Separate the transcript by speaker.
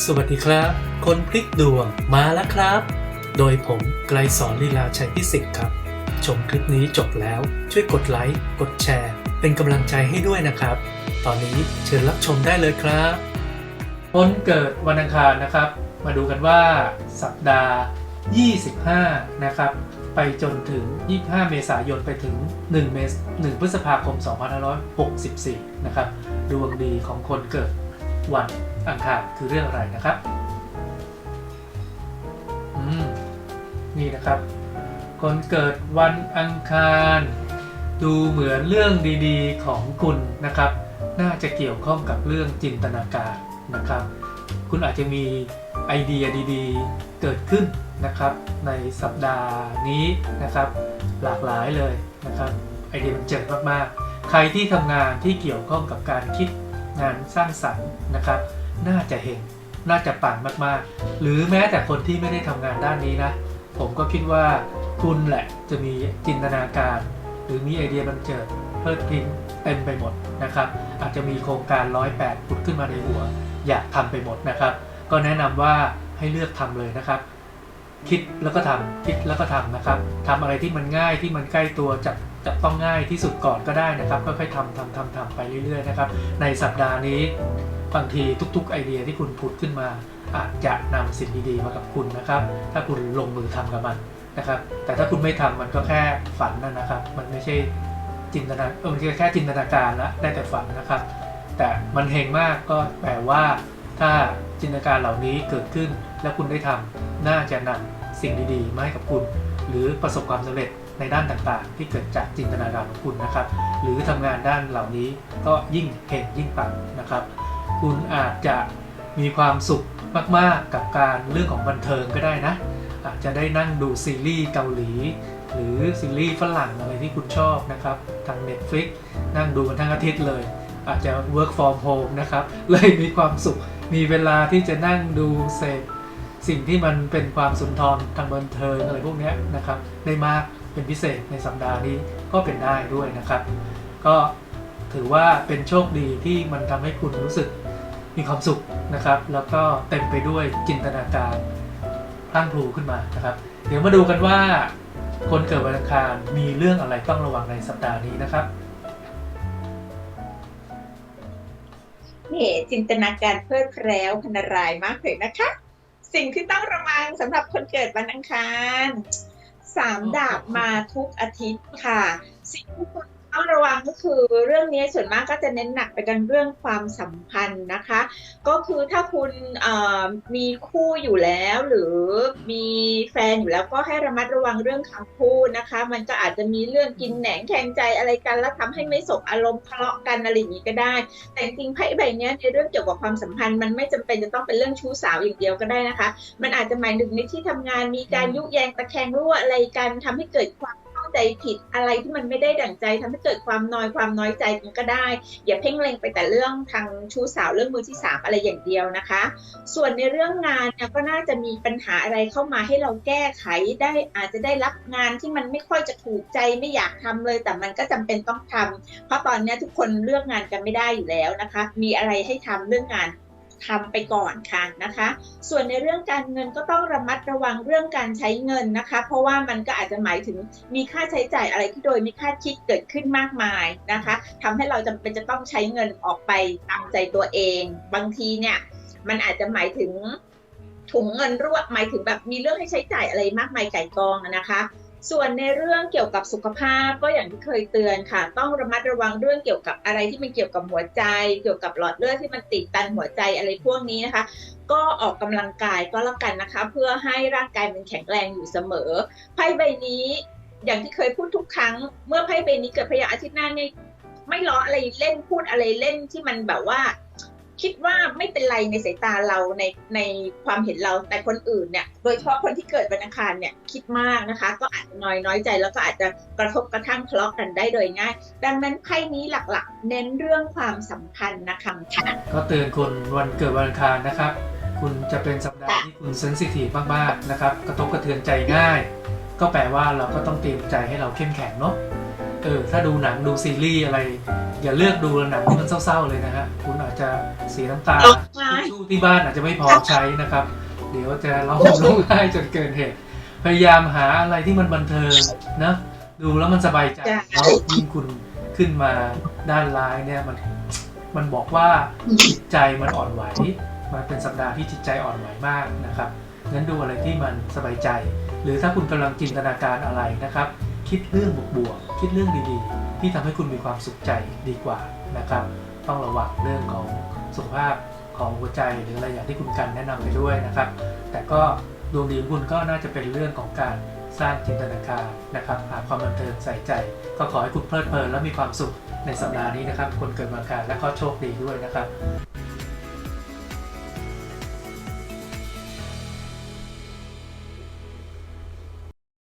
Speaker 1: สวัสดีครับ คนพลิกดวงมาแล้วครับ โดยผมไกลสอนลีลาชัยพิสิทธิ์ครับ ชมคลิปนี้จบแล้วช่วยกดไลค์ กดแชร์ เป็นกำลังใจให้ด้วยนะครับ ตอนนี้เชิญรับชมได้เลยครับคนเกิดวันอังคารนะครับ มาดูกันว่าสัปดาห์ 25 นะครับ ไปจนถึง 25 เมษายนไปถึง 1 เมษ1พฤษภาคม 2564 นะครับ ดวงดีของคนเกิด วันอังคารคือเรื่องอะไรนะครับอืมนี่นะครับ คนเกิดวันอังคาร ดูเหมือนเรื่องดีๆของคุณนะครับ น่าจะเกี่ยวข้องกับเรื่องจินตนาการนะครับ คุณอาจจะมีไอเดียดีๆเกิดขึ้นนะครับในสัปดาห์นี้นะครับ หลากหลายเลยนะครับไอเดียมันเจ๋งมากๆ ใครที่ทำงานที่เกี่ยวข้องกับการคิด งานสร้างสรรค์นะครับ น่าจะเห็นน่าจะปังมากๆ หรือแม้แต่คนที่ไม่ได้ทำงานด้านนี้นะ ผมก็คิดว่าคุณแหละจะมีจินตนาการ หรือมีไอเดียบันเจิดเพลิดเพลินเต็มไปหมดนะครับ อาจจะมีโครงการร้อยแปดผุดขึ้นมาในหัว อยากทำไปหมดนะครับ ก็แนะนำว่าให้เลือกทำเลยนะครับคิดแล้วก็ทำคิดแล้วก็ทำนะครับทำอะไรที่มันง่ายที่มันใกล้ตัวจับ จับต้องง่ายที่สุดก่อนก็ได้นะครับค่อยๆทำทำทำทำไปเรื่อยๆนะครับในสัปดาห์นี้บางทีทุก ๆ ไอเดียที่คุณผุดขึ้นมา อาจจะนำสิ่งดีๆมากับคุณนะครับ ถ้าคุณลงมือทำกับมันนะครับ แต่ถ้าคุณไม่ทำมันก็แค่ฝันนั่นนะครับ มันไม่ใช่จินตนาเออมันแค่จินตนาการละได้แต่ฝันนะครับ แต่มันเฮงมากก็แปลว่า ถ้าจินตนาการเหล่านี้เกิดขึ้น แล้วคุณได้ทำน่าจะนำสิ่งดีๆมาให้กับคุณ หรือประสบความสำเร็จ ในด้านต่างๆ ที่เกิดจากจินตนาการของคุณนะครับ หรือทำงานด้านเหล่านี้ก็ยิ่งเห็นยิ่งปังนะครับ คุณอาจจะมีความสุขมากๆกับการเรื่องของบันเทิงก็ได้นะ อาจจะได้นั่งดูซีรีส์เกาหลี หรือซีรีส์ฝรั่งอะไรที่คุณชอบนะครับ ทาง Netflix นั่งดูกันทั้งอาทิตย์เลย อาจจะ work from home นะครับ เลยมีความสุขมีเวลาที่จะนั่งดูเสพ สิ่งที่มันเป็นความสุนทรทางบันเทิงอะไรพวกนี้นะครับ ได้มากเป็นพิเศษในสัปดาห์นี้ก็เป็นได้ด้วยนะครับ ก็ถือว่าเป็นโชคดีที่มันทำให้คุณรู้สึกมีความสุขนะครับ แล้วก็เต็มไปด้วยจินตนาการพลั่งพลูขึ้นมานะครับ เดี๋ยวมาดูกันว่า คนเกิดวันอังคารมีเรื่องอะไรต้องระวังในสัปดาห์นี้นะครับ
Speaker 2: นี่จินตนาการเพลิดเพลินพนรายมากเลยนะคะ สิ่งที่ต้องระวังสำหรับคนเกิดวันอังคารสามดาบมาทุกอาทิตย์ค่ะ สิ่งที่คุณ ต้องระวังก็คือเรื่องนี้ส่วนมากก็จะเน้นหนักไปกันเรื่องความสัมพันธ์นะคะ ก็คือถ้าคุณเอ่อมีคู่อยู่แล้ว หรือมีแฟนอยู่แล้วก็ให้ระมัดระวังเรื่องคำพูดนะคะ มันก็อาจจะมีเรื่องกินแหนงแทงใจอะไรกัน แล้วทำให้ไม่สบอารมณ์ทะเลาะกันอะไรอย่างนี้ก็ได้ แต่จริงๆไพ่ใบเนี้ยในเรื่องเกี่ยวกับความสัมพันธ์ มันไม่จำเป็นจะต้องเป็นเรื่องชู้สาวอย่างเดียวก็ได้นะคะ มันอาจจะหมายถึงในที่ทำงานมีการยุแยงตะแคงรั่วอะไรกันทำให้เกิดความ เข้าใจผิดอะไรที่มันไม่ได้ดั่งใจทำให้เกิดความน้อยความน้อยใจกันก็ได้ อย่าเพ่งเล็งไปแต่เรื่องทางชู้สาวเรื่องมือที่สามอะไรอย่างเดียวนะคะ ส่วนในเรื่องงานเนี่ยก็น่าจะมีปัญหาอะไรเข้ามาให้เราแก้ไขได้อาจจะได้รับงานที่มันไม่ค่อยจะถูกใจไม่อยากทำเลย แต่มันก็จำเป็นต้องทำเพราะตอนนี้ทุกคนเลือกงานกันไม่ได้อยู่แล้วนะคะ มีอะไรให้ทำเรื่องงาน ทำไปก่อนค่ะนะคะ ส่วนในเรื่องการเงินก็ต้องระมัดระวังเรื่องการใช้เงินนะคะ เพราะว่ามันก็อาจจะหมายถึงมีค่าใช้จ่ายอะไรที่โดยไม่คาดคิดเกิดขึ้นมากมายนะคะทำให้เราจำเป็นจะต้องใช้เงินออกไปตามใจตัวเอง บางทีเนี่ยมันอาจจะหมายถึงถุงเงินรั่วหมายถึงแบบมีเรื่องให้ใช้จ่ายอะไรมากมายไก่กองนะคะ ส่วนในเรื่องเกี่ยวกับสุขภาพก็อย่างที่เคยเตือนค่ะ ต้องระมัดระวังเรื่องเกี่ยวกับอะไรที่มันเกี่ยวกับหัวใจ เกี่ยวกับหลอดเลือดที่มันติดตันหัวใจอะไรพวกนี้นะคะ ก็ออกกำลังกายก็แล้วกันนะคะ เพื่อให้ร่างกายมันแข็งแรงอยู่เสมอไพ่ใบนี้อย่างที่เคยพูดทุกครั้ง เมื่อไพ่ใบนี้เกิดพยาอาทิตย์หน้าเนี่ยไม่ล้ออะไรเล่นพูดอะไรเล่นที่มันแบบว่า คิดว่าไม่เป็นไรในสายตาเราในในความเห็นเราแต่คนอื่นเนี่ย โดยเฉพาะคนที่เกิดวันอังคารเนี่ยคิดมากนะคะ ก็อาจจะน้อยน้อยใจ แล้วก็อาจจะกระทบกระทั่งทะเลาะกันได้โดยง่าย ดังนั้นไพ่นี้หลักๆ เน้นเรื่องความสัมพันธ์นะคะค่ะ
Speaker 1: ก็เตือนคนวันเกิดวันอังคารนะครับ คุณจะเป็นสัปดาห์ที่คุณเซนซิทีฟมากๆนะครับ กระทบกระเทือนใจง่าย ก็แปลว่าเราก็ต้องเตรียมใจให้เราเข้มแข็งเนาะ เออถ้าดูหนังดูซีรีส์อะไร อย่าเลือกดูหนังที่มันเศร้าๆเลยนะฮะคุณอาจจะเสียน้ำตา
Speaker 2: ร้องไห้
Speaker 1: ทิชชู่ที่บ้านอาจจะไม่พอใช้นะครับ เดี๋ยวจะร้องห่มร้องไห้จนเกินเหตุ พยายามหาอะไรที่มันบันเทิงนะดูแล้วมันสบายใจ
Speaker 2: จ้ะ
Speaker 1: แล้วยิ่งคุณขึ้นมาด้านร้ายเนี่ยมันมันบอกว่าจิตใจมันอ่อนไหวมันเป็นสัปดาห์ที่จิตใจอ่อนไหวมากนะครับงั้นดูอะไรที่มันสบายใจ หรือถ้าคุณกำลังจินตนาการอะไรนะครับ คิดเรื่องบวกๆคิดเรื่องดีๆ ที่ทำให้คุณมีความสุขใจดีกว่านะครับ ต้องระวังเรื่องของสุขภาพของหัวใจหรืออะไรอย่างที่คุณกันแนะนำไปด้วยนะครับ แต่ก็ดวงดีของคุณก็น่าจะเป็นเรื่องของการสร้างจินตนาการนะครับหาความบันเทิงใส่ใจ ก็ขอให้คุณเพลิดเพลินและมีความสุขในสัปดาห์นี้นะครับ คนเกิดวันอังคารและก็โชคดีด้วยนะครับ